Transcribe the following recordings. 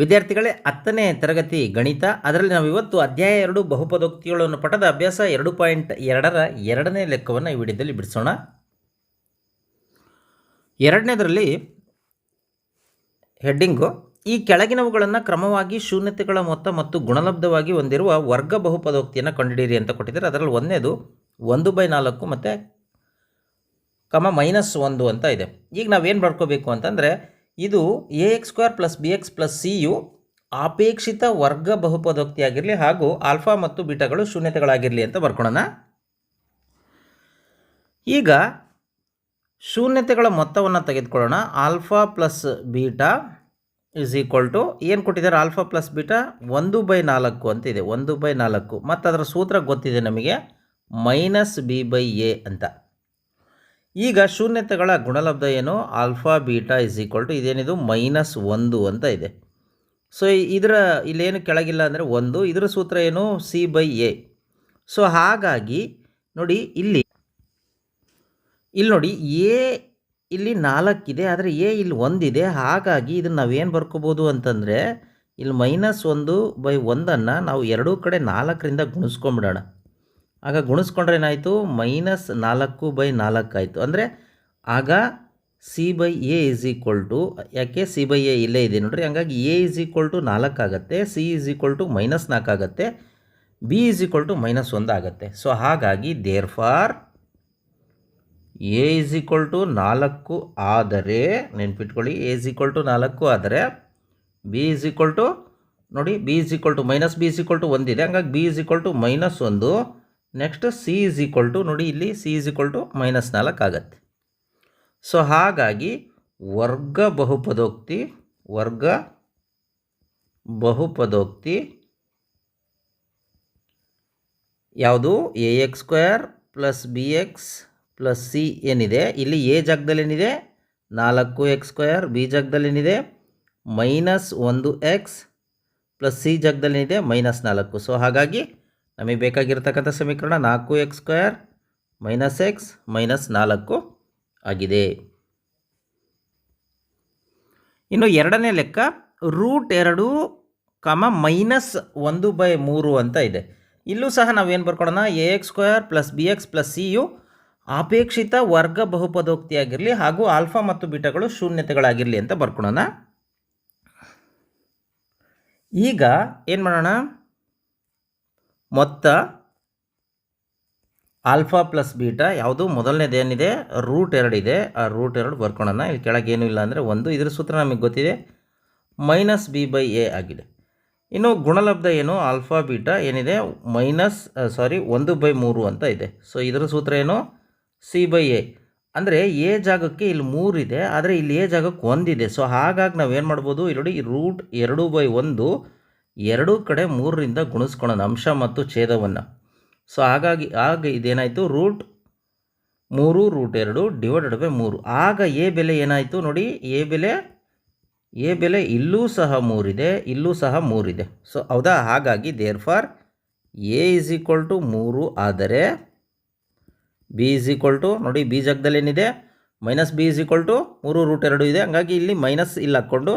ವಿದ್ಯಾರ್ಥಿಗಳೇ ಹತ್ತನೇ ತರಗತಿ ಗಣಿತ. ಅದರಲ್ಲಿ ನಾವು ಇವತ್ತು ಅಧ್ಯಾಯ ಎರಡು ಬಹುಪದೋಕ್ತಿಗಳನ್ನು ಪಠದ ಅಭ್ಯಾಸ ಎರಡು ಪಾಯಿಂಟ್ ಎರಡರ ಎರಡನೇ ಲೆಕ್ಕವನ್ನು ಈ ವಿಡಿಯೋದಲ್ಲಿ ಬಿಡಿಸೋಣ. ಎರಡನೇದರಲ್ಲಿ ಹೆಡ್ಡಿಂಗು, ಈ ಕೆಳಗಿನವುಗಳನ್ನು ಕ್ರಮವಾಗಿ ಶೂನ್ಯತೆಗಳ ಮೊತ್ತ ಮತ್ತು ಗುಣಲಬ್ಧವಾಗಿ ಹೊಂದಿರುವ ವರ್ಗ ಬಹುಪದೋಕ್ತಿಯನ್ನು ಕಂಡುಹಿಡಿಯಿರಿ ಅಂತ ಕೊಟ್ಟಿದ್ದಾರೆ. ಅದರಲ್ಲಿ ಒಂದನೇದು ಒಂದು ಬೈ ನಾಲ್ಕು ಮತ್ತು ಕಮ ಮೈನಸ್ ಒಂದು ಅಂತ ಇದೆ. ಈಗ ನಾವೇನು ಬರ್ಕೋಬೇಕು ಅಂತಂದರೆ ಇದು A X square plus B X plus C you ಅಪೇಕ್ಷಿತ ವರ್ಗ ಬಹುಪದೋಕ್ತಿಯಾಗಿರಲಿ ಹಾಗೂ ಆಲ್ಫಾ ಮತ್ತು ಬೀಟಗಳು ಶೂನ್ಯತೆಗಳಾಗಿರಲಿ ಅಂತ ಬರ್ಕೊಳ್ಳೋಣ ಈಗ ಶೂನ್ಯತೆಗಳ ಮೊತ್ತವನ್ನು ತೆಗೆದುಕೊಳ್ಳೋಣ. Alpha plus beta is equal to ಏನು ಕೊಟ್ಟಿದ್ದಾರೆ? ಆಲ್ಫಾ ಪ್ಲಸ್ ಬೀಟಾ ಒಂದು ಬೈ ನಾಲ್ಕು ಅಂತಿದೆ ಒಂದು ಬೈ ನಾಲ್ಕು. ಮತ್ತು ಅದರ ಸೂತ್ರ ಗೊತ್ತಿದೆ ನಮಗೆ? ಮೈನಸ್ ಬಿ ಬೈ ಎ ಅಂತ. ಈಗ ಶೂನ್ಯತೆಗಳ ಗುಣಲಬ್ಧ ಏನು? Alpha, beta is equal to ಇದೇನಿದು? ಮೈನಸ್ ಒಂದು ಅಂತ ಇದೆ. ಸೊ ಇದರ ಇಲ್ಲೇನು ಕೆಳಗಿಲ್ಲ ಅಂದರೆ ಒಂದು. ಇದರ ಸೂತ್ರ ಏನು? ಸಿ ಬೈ ಎ ಸೊ ಹಾಗಾಗಿ ನೋಡಿ ಇಲ್ಲಿ ಇಲ್ಲಿ ನೋಡಿ ಎ ಇಲ್ಲಿ ನಾಲ್ಕಿದೆ, ಆದರೆ ಎ ಇಲ್ಲಿ ಒಂದಿದೆ. ಹಾಗಾಗಿ ಇದನ್ನು ನಾವೇನು ಬರ್ಕೋಬೋದು ಅಂತಂದರೆ, ಇಲ್ಲಿ ಮೈನಸ್ ಒಂದು ಬೈ ಒಂದನ್ನು ನಾವು ಎರಡೂ ಕಡೆ ನಾಲ್ಕರಿಂದ ಗುಣಿಸ್ಕೊಂಬಿಡೋಣ. ಆಗ ಗುಣಿಸ್ಕೊಂಡ್ರೆ ಏನಾಯಿತು ಮೈನಸ್ ನಾಲ್ಕು ಬೈ ನಾಲ್ಕು ಆಯಿತು ಅಂದರೆ ಆಗ C by A is equal to ಯಾಕೆ ಸಿ ಬೈ ಎ ಇಲ್ಲೇ ಇದೆ ನೋಡ್ರಿ ಹಂಗಾಗಿ ಎ ಇಸ್ ಈಕ್ವಲ್ ಟು ನಾಲ್ಕು ಆಗುತ್ತೆ C is equal to minus ನಾಲ್ಕು ಆಗುತ್ತೆ B is equal to minus ಒಂದು ಆಗುತ್ತೆ ಸೊ ಹಾಗಾಗಿ therefore A is equal to ನಾಲ್ಕು ಆದರೆ ನೆನ್ಪಿಟ್ಕೊಳ್ಳಿ ಎ ಇಸ್ ಈಕ್ವಲ್ ಟು ನಾಲ್ಕು ಆದರೆ ಬಿ ಇಸ್ ಈಕ್ವಲ್ ಟು ನೋಡಿ B is equal to minus B is equal to ಒಂದಿದೆ ಹಂಗಾಗಿ B is equal to minus ಒಂದು next C is equal to ನೋಡಿ ಇಲ್ಲಿ C is equal to minus ನಾಲ್ಕು ಆಗತ್ತೆ. ಸೊ ಹಾಗಾಗಿ ವರ್ಗ ಬಹುಪದೋಕ್ತಿ ವರ್ಗ ಬಹುಪದೋಕ್ತಿ ಯಾವುದು? A X square plus B X plus C ಏನಿದೆ? ಇಲ್ಲಿ ಎ ಜಾಗದಲ್ಲಿ ಏನಿದೆ ನಾಲ್ಕು ಎಕ್ಸ್ ಸ್ಕ್ವೇರ್ ಬಿ ಜಾಗದಲ್ಲಿ ಏನಿದೆ ಮೈನಸ್ ಒಂದು ಎಕ್ಸ್ ಪ್ಲಸ್ ಸಿ ಜಾಗದಲ್ಲಿ ಏನಿದೆ ಮೈನಸ್ ನಾಲ್ಕು. ಸೊ ಹಾಗಾಗಿ ನಮಗೆ ಬೇಕಾಗಿರ್ತಕ್ಕಂಥ ಸಮೀಕರಣ ನಾಲ್ಕು X square minus X minus ನಾಲ್ಕು ಆಗಿದೆ. ಇನ್ನು ಎರಡನೇ ಲೆಕ್ಕ ರೂಟ್ ಎರಡು ಕಮ ಮೈನಸ್ ಒಂದು ಬೈ ಮೂರು ಅಂತ ಇದೆ. ಇಲ್ಲೂ ಸಹ ನಾವೇನು ಬರ್ಕೊಡೋಣ A X square plus B X plus C you ಅಪೇಕ್ಷಿತ ವರ್ಗ ಬಹುಪದೋಕ್ತಿಯಾಗಿರಲಿ ಹಾಗೂ ಆಲ್ಫಾ ಮತ್ತು ಬೀಟಗಳು ಶೂನ್ಯತೆಗಳಾಗಿರಲಿ ಅಂತ ಬರ್ಕೊಳೋಣ. ಈಗ ಏನು ಮಾಡೋಣ? ಮೊತ್ತ ಆಲ್ಫಾ ಪ್ಲಸ್ ಬೀಟಾ ಯಾವುದು? ಮೊದಲನೇದು ಏನಿದೆ? ರೂಟ್ ಎರಡಿದೆ ಆ ರೂಟ್ ಎರಡು ಬರ್ಕೊಳೋಣ ಇಲ್ಲಿ ಕೆಳಗೆ ಏನೂ ಇಲ್ಲ ಅಂದರೆ ಒಂದು. ಇದ್ರ ಸೂತ್ರ ನಮಗೆ ಗೊತ್ತಿದೆ. ಮೈನಸ್ ಬಿ ಬೈ ಎ ಆಗಿದೆ. ಇನ್ನು ಗುಣಲಬ್ಧ ಏನು? ಆಲ್ಫಾ ಬೀಟಾ ಏನಿದೆ? ಮೈನಸ್ ಸಾರಿ, ಒಂದು ಬೈ ಮೂರು ಅಂತ ಇದೆ. ಸೊ ಇದರ ಸೂತ್ರ ಏನು? C by A. ಅಂದರೆ ಎ ಜಾಗಕ್ಕೆ ಇಲ್ಲಿ ಮೂರಿದೆ ಆದರೆ ಇಲ್ಲಿ ಎ ಜಾಗಕ್ಕೆ ಒಂದಿದೆ. ಸೊ ಹಾಗಾಗಿ ನಾವೇನು ಮಾಡ್ಬೋದು? ಇಲ್ಲಿ ನೋಡಿ, ರೂಟ್ ಎರಡು ಬೈ ಒಂದು ಎರಡೂ ಕಡೆ ಮೂರರಿಂದ ಗುಣಿಸ್ಕೊಳ್ಳೋಣ, ಅಂಶ ಮತ್ತು ಛೇದವನ್ನು. ಸೊ ಹಾಗಾಗಿ, ಆಗ ಇದೇನಾಯಿತು? ರೂಟ್ ಮೂರು, ರೂಟ್ ಎರಡು ಡಿವೈಡೆಡ್ ಬೈ ಮೂರು. ಆಗ ಎ ಬೆಲೆ ಏನಾಯಿತು ನೋಡಿ, ಎ ಬೆಲೆ ಎ ಬೆಲೆ ಇಲ್ಲೂ ಸಹ ಮೂರಿದೆ, ಇಲ್ಲೂ ಸಹ ಮೂರಿದೆ. ಸೊ ಹೌದಾ? ಹಾಗಾಗಿ therefore A is equal to ಮೂರು ಆದರೆ ಬಿ ಇಸ್ ಈಕ್ವಲ್ ಟು ನೋಡಿ, ಬಿ ಜಾಗದಲ್ಲಿ ಏನಿದೆ minus B is equal to ಮೂರು, ರೂಟ್ ಎರಡು ಇದೆ. ಹಾಗಾಗಿ ಇಲ್ಲಿ ಮೈನಸ್ ಇಲ್ಲಿ ಹಾಕ್ಕೊಂಡು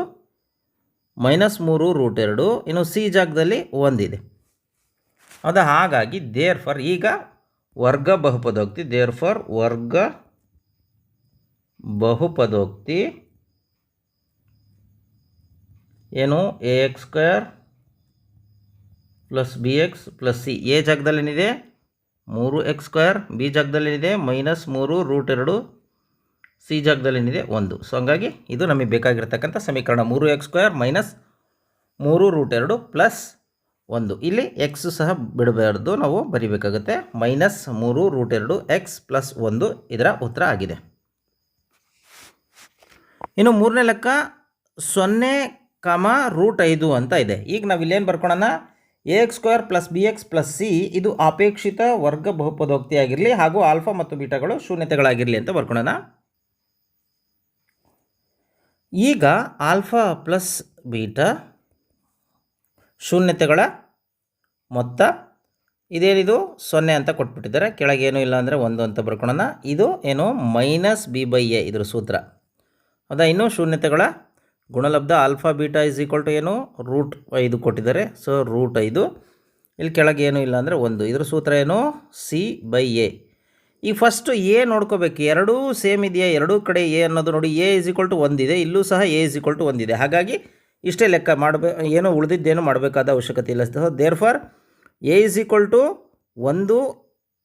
ಮೈನಸ್ ಮೂರು ರೂಟ್ ಎರಡು. ಇನ್ನು ಸಿ ಜಾಗದಲ್ಲಿ ಒಂದಿದೆ ಅದು ಹಾಗಾಗಿ ದೇರ್ ಫಾರ್ ಈಗ ವರ್ಗ ಬಹುಪದೋಕ್ತಿ ದೇರ್ ಫಾರ್ ವರ್ಗ ಬಹುಪದೋಕ್ತಿ ಏನು? A X square plus B X plus C A ಜಾಗದಲ್ಲಿ ಏನಿದೆ ಮೂರು ಎಕ್ಸ್ ಸ್ಕ್ವೇರ್ ಬಿ ಜಾಗದಲ್ಲಿ ಏನಿದೆ ಮೈನಸ್ ಮೂರು ರೂಟ್ ಎರಡು. ಸಿ ಜಾಗದಲ್ಲಿ ಏನಿದೆ ಒಂದು. ಸೊ ಹಂಗಾಗಿ ಇದು ನಮಗೆ ಬೇಕಾಗಿರ್ತಕ್ಕಂಥ ಸಮೀಕರಣ ಮೂರು ಎಕ್ಸ್ ಸ್ಕ್ವೇರ್ ಮೈನಸ್ ಮೂರು ರೂಟ್ ಎರಡು ಪ್ಲಸ್ ಒಂದು. ಇಲ್ಲಿ ಎಕ್ಸ್ ಸಹ ಬಿಡಬಾರ್ದು. ನಾವು ಬರಿಬೇಕಾಗುತ್ತೆ ಮೈನಸ್ ಮೂರು ರೂಟ್ ಎರಡು ಎಕ್ಸ್ ಪ್ಲಸ್ ಒಂದು ಇದರ ಉತ್ತರ ಆಗಿದೆ. ಇನ್ನು ಮೂರನೇ ಲೆಕ್ಕ ಸೊನ್ನೆ ಕಮ ರೂಟ್ ಐದು ಅಂತ ಇದೆ. ಈಗ ನಾವು ಇಲ್ಲೇನು ಬರ್ಕೊಳ್ಳೋಣ A X square plus B X plus C ಇದು ಅಪೇಕ್ಷಿತ ವರ್ಗ ಬಹುಪದೋಕ್ತಿಯಾಗಿರಲಿ ಹಾಗೂ ಆಲ್ಫಾ ಮತ್ತು ಬೀಟಾಗಳು ಶೂನ್ಯತೆಗಳಾಗಿರಲಿ ಅಂತ ಬರ್ಕೊಳ್ಳೋಣ ಈಗ ಆಲ್ಫಾ ಪ್ಲಸ್ ಬೀಟಾ ಶೂನ್ಯತೆಗಳ ಮೊತ್ತ. ಇದೇನಿದು? ಸೊನ್ನೆ ಅಂತ ಕೊಟ್ಬಿಟ್ಟಿದ್ದಾರೆ. ಕೆಳಗೆ ಏನೂ ಇಲ್ಲ ಅಂದರೆ ಒಂದು ಅಂತ ಬರ್ಕೊಳ್ಳೋಣ ಇದು ಏನು? ಮೈನಸ್ ಬಿ ಬೈ ಎ ಇದ್ರ ಸೂತ್ರ. ಹೌದಾ ಇನ್ನು ಶೂನ್ಯತೆಗಳ ಗುಣಲಬ್ಧ. Alpha beta is equal to ಏನು? ರೂಟ್ ಐದು ಕೊಟ್ಟಿದ್ದಾರೆ. ಸೊ ರೂಟ್ ಐದು. ಇಲ್ಲಿ ಕೆಳಗೆ ಏನೂ ಇಲ್ಲ ಅಂದರೆ ಒಂದು. ಇದ್ರ ಸೂತ್ರ ಏನು? C by A. ಈಗ ಫಸ್ಟು ಎ ನೋಡ್ಕೋಬೇಕು. ಎರಡೂ ಸೇಮ್ ಇದೆಯಾ? ಎರಡೂ ಕಡೆ ಎ ಅನ್ನೋದು ನೋಡಿ ಎ ಇಸ್ ಈಕ್ವಲ್ ಟು ಒಂದಿದೆ ಇಲ್ಲೂ ಸಹ ಎ ಇಸ್ ಈಕ್ವಲ್ ಟು ಒಂದಿದೆ ಹಾಗಾಗಿ ಇಷ್ಟೇ ಲೆಕ್ಕ ಮಾಡಬೇಕು ಏನೋ ಉಳಿದಿದ್ದೇನು ಮಾಡಬೇಕಾದ ಅವಶ್ಯಕತೆ ಇಲ್ಲ. So therefore A is equal to ಒಂದು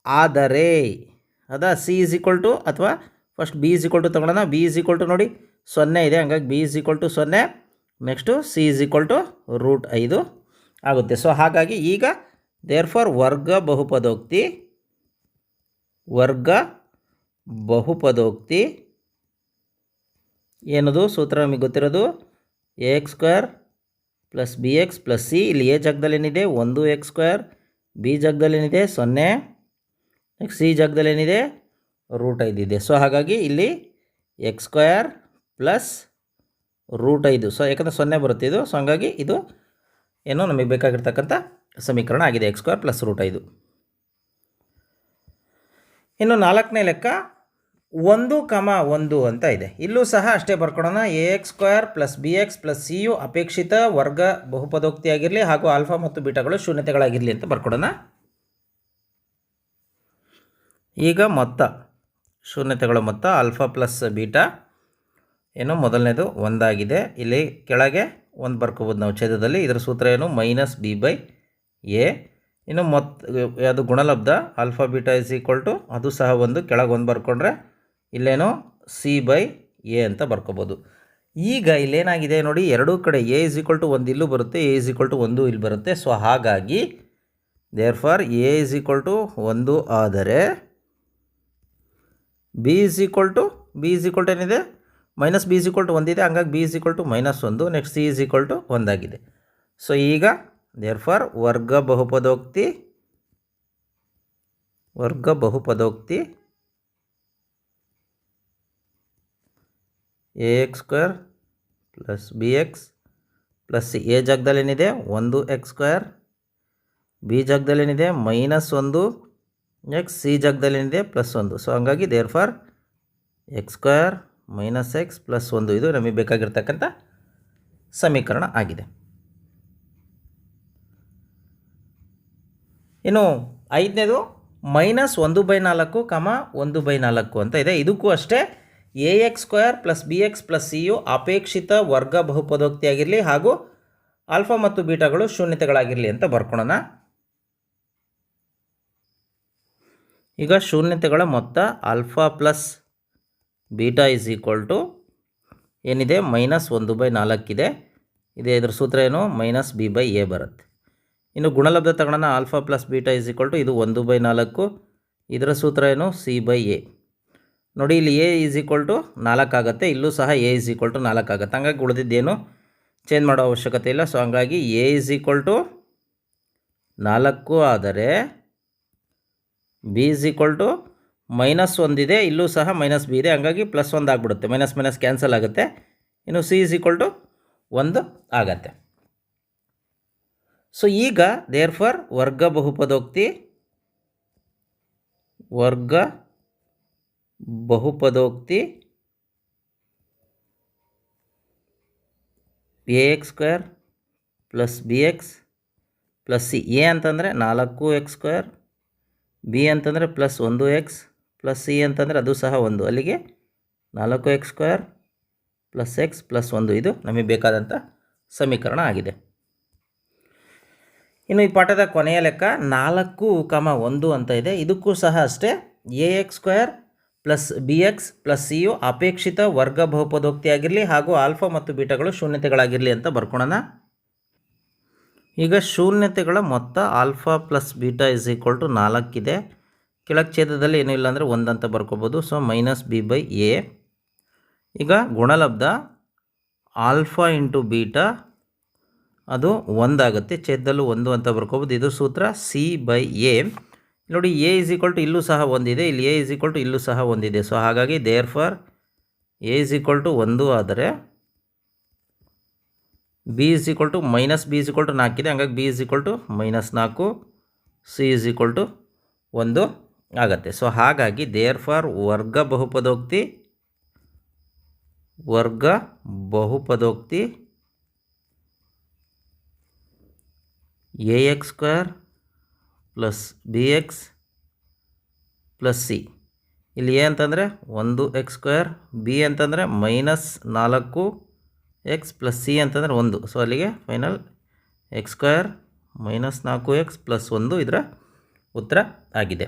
ಆದರೆ. ಅದ? ಸಿ ಇಸ್ ಈಕ್ವಲ್ ಟು ಅಥವಾ first B is equal to ತಗೊಳ್ಳೋಣ. ಬಿ ಇಸ್ ಈಕ್ವಲ್ ಟು ನೋಡಿ ಸೊನ್ನೆ ಇದೆ. ಹಂಗಾಗಿ ಬಿ ಇಸ್ ಈಕ್ವಲ್ ಟು ಸೊನ್ನೆ. Next C is equal to root ಐದು ಆಗುತ್ತೆ. ಸೊ ಹಾಗಾಗಿ ಈಗ ದೇರ್ ಫಾರ್ ವರ್ಗ ಬಹುಪದೋಕ್ತಿ ವರ್ಗ ಬಹುಪದೋಕ್ತಿ. ಏನದು? ಸೂತ್ರ ನಮಗೆ ಗೊತ್ತಿರೋದು? A X square plus B X plus C ಇಲ್ಲಿ ಎ ಜಾಗದಲ್ಲಿ ಏನಿದೆ ಒಂದು ಎಕ್ಸ್ ಸ್ಕ್ವೇರ್ ಬಿ ಜಾಗದಲ್ಲಿ ಏನಿದೆ ಸೊನ್ನೆ. ಸಿ ಜಾಗದಲ್ಲಿ ಏನಿದೆ ರೂಟ್ ಐದಿದೆ ಸೊ ಹಾಗಾಗಿ ಇಲ್ಲಿ ಎಕ್ಸ್ ಸ್ಕ್ವೇರ್ ಪ್ಲಸ್ ರೂಟ್ ಐದು. ಸೊ ಯಾಕಂದರೆ ಸೊನ್ನೆ ಬರುತ್ತೆ ಇದು. ಸೊ ಹಾಗಾಗಿ ಇದು ಏನು ನಮಗೆ ಬೇಕಾಗಿರ್ತಕ್ಕಂಥ ಸಮೀಕರಣ ಆಗಿದೆ. ಎಕ್ಸ್ ಸ್ಕ್ವೇರ್ ಪ್ಲಸ್ ರೂಟ್ ಐದು. ಇನ್ನು ನಾಲ್ಕನೇ ಲೆಕ್ಕ ಒಂದು ಕಮ ಒಂದು ಅಂತ ಇದೆ. ಇಲ್ಲೂ ಸಹ ಅಷ್ಟೇ ಬರ್ಕೊಡೋಣ. A X square plus B X plus C you ಅಪೇಕ್ಷಿತ ವರ್ಗ ಬಹುಪದೋಕ್ತಿಯಾಗಿರಲಿ ಹಾಗೂ ಆಲ್ಫಾ ಮತ್ತು ಬೀಟಗಳು ಶೂನ್ಯತೆಗಳಾಗಿರಲಿ ಅಂತ ಬರ್ಕೊಡೋಣ. ಈಗ ಮೊತ್ತ. ಶೂನ್ಯತೆಗಳ ಮೊತ್ತ ಆಲ್ಫಾ ಪ್ಲಸ್ ಬೀಟಾ ಏನು? ಮೊದಲನೇದು ಒಂದಾಗಿದೆ. ಇಲ್ಲಿ ಕೆಳಗೆ ಒಂದು ಬರ್ಕೋಬೋದು ನಾವು ಛೇದದಲ್ಲಿ. ಇದರ ಸೂತ್ರ ಏನು? ಮೈನಸ್ ಬಿ ಬೈ ಎ ಇನ್ನು ಮೊತ್ತ ಅದು ಗುಣಲಬ್ಧ alpha beta is equal to ಅದು ಸಹ ಒಂದು ಕೆಳಗೆ ಒಂದು ಬರ್ಕೊಂಡ್ರೆ ಇಲ್ಲೇನು ಸಿ ಬೈ ಎ ಅಂತ ಬರ್ಕೋಬೋದು. ಈಗ ಇಲ್ಲೇನಾಗಿದೆ ನೋಡಿ, ಎರಡೂ ಕಡೆ ಎ ಇಸ್ ಈಕ್ವಲ್ ಟು ಒಂದು ಇಲ್ಲೂ ಬರುತ್ತೆ ಎ ಇಸ್ ಈಕ್ವಲ್ ಟು ಒಂದು ಇಲ್ಲಿ ಬರುತ್ತೆ. ಸೊ ಹಾಗಾಗಿ therefore A is equal to ಒಂದು ಆದರೆ B is equal to B is equal to ಏನಿದೆ? Minus B is equal to ಒಂದಿದೆ, ಹಂಗಾಗಿ B is equal to minus ಒಂದು. Next C is equal to ಒಂದಾಗಿದೆ. ಸೊ ಈಗ ದೇರ್ ಫಾರ್ ವರ್ಗ ಬಹುಪದೋಕ್ತಿ ವರ್ಗ ಬಹುಪದೋಕ್ತಿ A X square plus B X plus A ಜಾಗದಲ್ಲಿ ಏನಿದೆ? ಒಂದು ಎಕ್ಸ್ ಸ್ಕ್ವೇರ್ ಬಿ ಜಾಗದಲ್ಲಿ ಏನಿದೆ? ಮೈನಸ್ ಒಂದು ಎಕ್ಸ್ ಸಿ ಜಾಗದಲ್ಲಿ ಏನಿದೆ? ಪ್ಲಸ್ ಒಂದು. ಸೊ ಹಂಗಾಗಿ therefore X square minus X plus ಒಂದು. ಇದು ನಮಗೆ ಬೇಕಾಗಿರ್ತಕ್ಕಂಥ ಸಮೀಕರಣ ಆಗಿದೆ. ಇನ್ನು ಐದನೇದು ಮೈನಸ್ ಒಂದು ಬೈ ನಾಲ್ಕು ಕಮ ಒಂದು ಬೈ ನಾಲ್ಕು ಅಂತ ಇದೆ. ಇದಕ್ಕೂ ಅಷ್ಟೇ A X square plus B X plus C you ಅಪೇಕ್ಷಿತ ವರ್ಗ ಬಹುಪದೋಕ್ತಿಯಾಗಿರಲಿ ಹಾಗೂ ಆಲ್ಫಾ ಮತ್ತು ಬೀಟಾಗಳು ಶೂನ್ಯತೆಗಳಾಗಿರಲಿ ಅಂತ ಬರ್ಕೊಳೋಣ. ಈಗ ಶೂನ್ಯತೆಗಳ ಮೊತ್ತ alpha plus beta is equal to ಏನಿದೆ? ಮೈನಸ್ ಒಂದು ಬೈ ನಾಲ್ಕಿದೆ. ಇದೆ ಇದ್ರ ಸೂತ್ರ ಏನು? ಮೈನಸ್ ಬಿ ಬೈ ಎ ಬರುತ್ತೆ. ಇನ್ನು ಗುಣಲಬ್ಧ ತಗೊಳ್ಳೋಣ alpha plus beta is equal to ಇದು ಒಂದು ಬೈ ನಾಲ್ಕು. ಇದರ ಸೂತ್ರ ಏನು? C by A. ನೋಡಿ, ಇಲ್ಲಿ ಎ ಈಸ್ ಈಕ್ವಲ್ ಟು ನಾಲ್ಕಾಗುತ್ತೆ ಇಲ್ಲೂ ಸಹ ಎ ಇಸ್ ಈಕ್ವಲ್ ಟು ನಾಲ್ಕಾಗುತ್ತೆ ಹಂಗಾಗಿ ಉಳಿದಿದ್ದೇನು? ಚೇಂಜ್ ಮಾಡೋ ಅವಶ್ಯಕತೆ ಇಲ್ಲ. ಸೊ ಹಂಗಾಗಿ ಎ ಇಸ್ ಈಕ್ವಲ್ ಟು ನಾಲ್ಕು ಆದರೆ B is equal to minus ಒಂದಿದೆ ಇಲ್ಲೂ ಸಹ ಮೈನಸ್ ಬಿ ಇದೆ. ಹಂಗಾಗಿ ಪ್ಲಸ್ ಒಂದು ಆಗಿಬಿಡುತ್ತೆ. ಮೈನಸ್ ಮೈನಸ್ ಕ್ಯಾನ್ಸಲ್ ಆಗುತ್ತೆ. ಇನ್ನು ಸಿ ಇಸ್ ಈಕ್ವಲ್ ಟು ಒಂದು ಆಗತ್ತೆ. ಸೊ ಈಗ ದೇರ್ ಫಾರ್ ವರ್ಗ ಬಹುಪದೋಕ್ತಿ ವರ್ಗ ಬಹುಪದೋಕ್ತಿ A X square plus B X plus C A ಅಂತಂದರೆ ನಾಲ್ಕು ಎಕ್ಸ್ ಸ್ಕ್ವೇರ್ ಬಿ ಅಂತಂದರೆ ಪ್ಲಸ್ ಒಂದು ಎಕ್ಸ್ ಪ್ಲಸ್ ಸಿ ಅಂತಂದರೆ ಅದು ಸಹ ಒಂದು. ಅಲ್ಲಿಗೆ ನಾಲ್ಕು X square plus X plus ಒಂದು. ಇದು ನಮಗೆ ಬೇಕಾದಂಥ ಸಮೀಕರಣ ಆಗಿದೆ. ಇನ್ನು ಈ ಪಾಠದ ಕೊನೆಯ ಲೆಕ್ಕ ನಾಲ್ಕು ಕಮ ಒಂದು ಅಂತ ಇದೆ. ಇದಕ್ಕೂ ಸಹ ಅಷ್ಟೇ A X square plus B X plus C you ಅಪೇಕ್ಷಿತ ವರ್ಗ ಬಹುಪದೋಕ್ತಿಯಾಗಿರಲಿ ಹಾಗೂ ಆಲ್ಫಾ ಮತ್ತು ಬೀಟಗಳು ಶೂನ್ಯತೆಗಳಾಗಿರಲಿ ಅಂತ ಬರ್ಕೊಳ್ಳೋಣ ಈಗ ಶೂನ್ಯತೆಗಳ ಮೊತ್ತ alpha plus beta is equal to ನಾಲ್ಕಿದೆ. ಕೆಳಕ್ಕೆ ಛೇದದಲ್ಲಿ ಏನೂ ಇಲ್ಲ ಅಂದರೆ ಒಂದು ಅಂತ ಬರ್ಕೋಬೋದು. So minus B by A. ಈಗ ಗುಣಲಬ್ಧ ಆಲ್ಫಾ ಇಂಟು ಬೀಟಾ ಅದು ಒಂದಾಗುತ್ತೆ. ಛೇದದಲ್ಲೂ ಒಂದು ಅಂತ ಬರ್ಕೋಬೋದು. ಇದು ಸೂತ್ರ ಸಿ ಬೈ ಎ ನೋಡಿ ಎ ಇಸ್ ಈಕ್ವಲ್ ಟು ಇಲ್ಲೂ ಸಹ ಒಂದಿದೆ. ಇಲ್ಲಿ ಎ ಇಸ್ ಈಕ್ವಲ್ ಟು ಇಲ್ಲೂ ಸಹ ಒಂದಿದೆ. ಸೊ ಹಾಗಾಗಿ therefore a is equal to ಒಂದು ಆದರೆ b is equal to minus b is equal to ನಾಲ್ಕಿದೆ ಹಂಗಾಗಿ b is equal to minus ನಾಲ್ಕು ಸಿ ಇಸ್ ಈಕ್ವಲ್ ಟು ಒಂದು ಆಗತ್ತೆ. ಸೊ ಹಾಗಾಗಿ ದೇರ್ ಫಾರ್ ವರ್ಗ ಬಹುಪದೋಕ್ತಿ ವರ್ಗ ಬಹುಪದೋಕ್ತಿ A X square plus B X plus C ಇಲ್ಲಿ ಎ ಅಂತಂದರೆ ಒಂದು ಎಕ್ಸ್ ಸ್ಕ್ವೇರ್ ಬಿ ಅಂತಂದರೆ ಮೈನಸ್ ನಾಲ್ಕು ಎಕ್ಸ್ ಪ್ಲಸ್ ಸಿ ಅಂತಂದರೆ ಒಂದು. ಸೊ ಅಲ್ಲಿಗೆ ಫೈನಲ್ ಎಕ್ಸ್ ಸ್ಕ್ವೇರ್ ಮೈನಸ್ ನಾಲ್ಕು ಎಕ್ಸ್ ಪ್ಲಸ್ ಒಂದು ಇದರ ಉತ್ತರ ಆಗಿದೆ.